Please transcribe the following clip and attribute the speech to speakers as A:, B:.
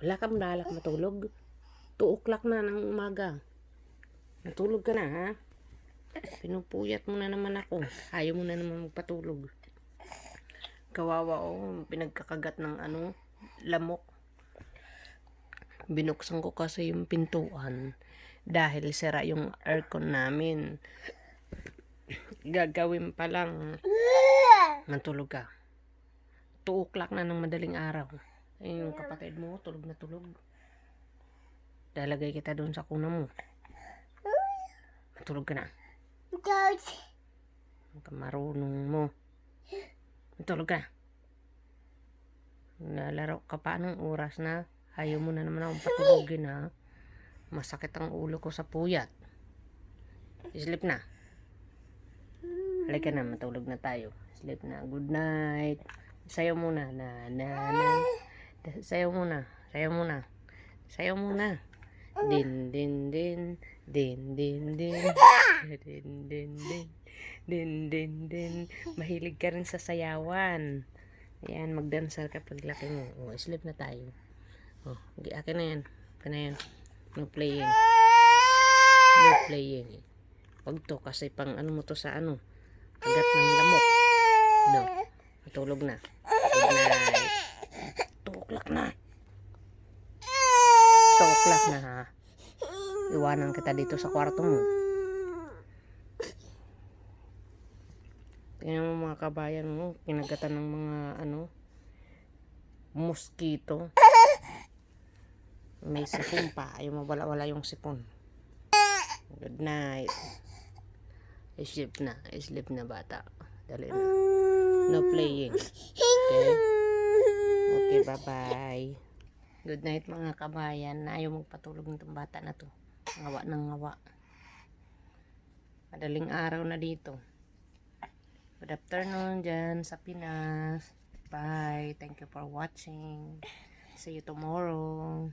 A: Wala ka balak matulog. 2 o'clock na ng umaga. Natulog ka na, ha? Pinupuyat mo na naman ako. Ayaw mo na naman magpatulog. Kawawa oh, pinagkakagat ng ano, lamok. Binuksan ko kasi yung pintuan dahil sira yung aircon namin. Gagawin pa lang. Matulog ka. 2 o'clock na ng madaling araw. Ayun yung kapatid mo, tulog na tulog. Lalagay kita doon sa kuna mo. Matulog ka na. Ang kamarunong mo. Matulog ka. Nalaro ka pa anong oras na. Ayaw mo na naman akong patulogin ha. Masakit ang ulo ko sa puyat. Sleep na. Halika na, matulog na tayo. Sleep na. Good night. Sayaw muna. Na, na, na. Sayaw muna. Sayaw muna. Sayaw muna. Din, din, din. Din, din, din. Din, din, din. Din, din, din. Mahilig ka rin sa sayawan. Ayan, magdansal ka pag laki mo. O, sleep na tayo. O, okay, akin na yan. Akin na yan. No playing. No playing. Wag to kasi pang ano mo to sa ano. Kagat ng lamok. No. Matulog na. Good night. 2 o'clock na. 2 o'clock na ha. Iwanan kita dito sa kwarto mo. Tingnan mo mga kabayan mo. Kinagatan ng mga ano. Mosquito. May sipon pa. Ayaw mawala-wala yung sipon. Good night. Sleep na. Sleep na bata. Dali na. No playing. Okay? Okay, bye-bye. Good night mga kabayan. Na ayaw magpatulog nitong bata na to. Ngawa ng ngawa. Madaling araw na dito. Good afternoon dyan sa Pinas. Bye. Thank you for watching. See you tomorrow.